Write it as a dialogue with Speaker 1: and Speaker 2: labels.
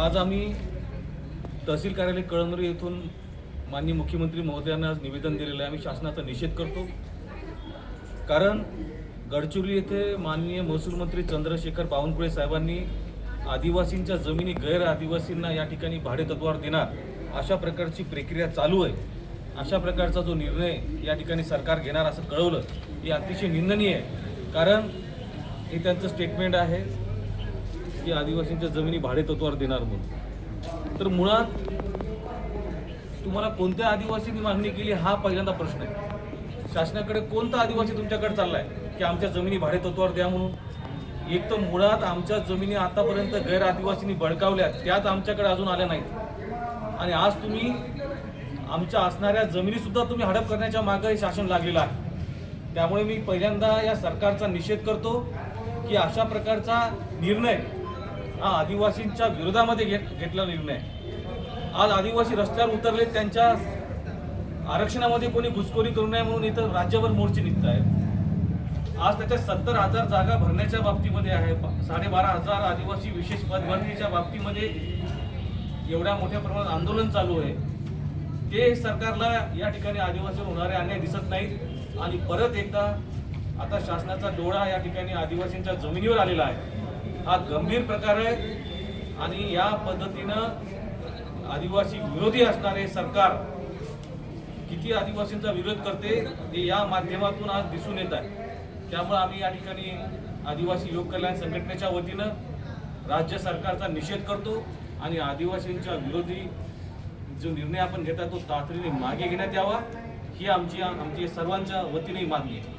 Speaker 1: आज आम्ही तहसील कार्यालय कळमनुरी येथून माननीय मुख्यमंत्री महोदयांना आज निवेदन दिलेलं आहे. आम्ही शासनाचा निषेध करतो. कारण गडचिरोली येथे माननीय महसूल मंत्री चंद्रशेखर बावनकुळे साहेबांनी आदिवासींच्या जमिनी गैर आदिवासींना या ठिकाणी भाडे तत्वावर देणार अशा प्रकारची प्रक्रिया चालू आहे. अशा प्रकारचा जो निर्णय या ठिकाणी सरकार घेणार असं कळवलं हे अतिशय निंदनीय आहे. कारण हे त्यांचं स्टेटमेंट आहे. की आदिवासींच्या जमिनी भाडेतत्वावर देणार म्हणून. तर मुळात तुम्हाला कोणत्या आदिवासींनी मागणी केली हा पहिल्यांदा प्रश्न आहे. शासनाकडे कोणता आदिवासी तुमच्याकडे चाललाय की आमच्या जमिनी भाडेतत्वावर द्या म्हणून? एक तर मुळात आमच्या जमिनी आतापर्यंत गैर आदिवासींनी बळकावल्या त्याच आमच्याकडे अजून आल्या नाहीत. आणि आज तुम्ही आमच्या असणाऱ्या जमिनी सुद्धा तुम्ही हडप करण्याच्या मागे शासन लागलेलं आहे. त्यामुळे मी पहिल्यांदा या सरकारचा निषेध करतो की अशा प्रकारचा निर्णय हा आदिवासींच्या विरोधामध्ये घेत घेतला निर्णय. आज आदिवासी रस्त्यावर उतरले त्यांच्या आरक्षणामध्ये कोणी घुसखोरी करू नये म्हणून इथं राज्यभर मोर्चे निघत आहेत. आज त्याच्या सत्तर हजार जागा भरण्याच्या बाबतीमध्ये आहे. साडेबारा हजार आदिवासी विशेष पदभरणीच्या बाबतीमध्ये एवढ्या मोठ्या प्रमाणात आंदोलन चालू आहे. ते सरकारला या ठिकाणी आदिवासीवर होणारे अन्याय दिसत नाहीत. आणि परत एकदा आता शासनाचा डोळा या ठिकाणी आदिवासींच्या जमिनीवर आलेला आहे. हा गंभीर प्रकार आहे आणि या पद्धतीनं आदिवासी विरोधी असणारे सरकार किती आदिवासींचा विरोध करते हे या माध्यमातून आज दिसून येत आहे. त्यामुळे आम्ही या ठिकाणी आदिवासी योग कल्याण संघटनेच्या वतीनं राज्य सरकारचा निषेध करतो आणि आदिवासींच्या विरोधी जो निर्णय आपण घेता तो तातडीने मागे घेण्यात यावा ही आमची आमची सर्वांच्या वतीने मागणी आहे.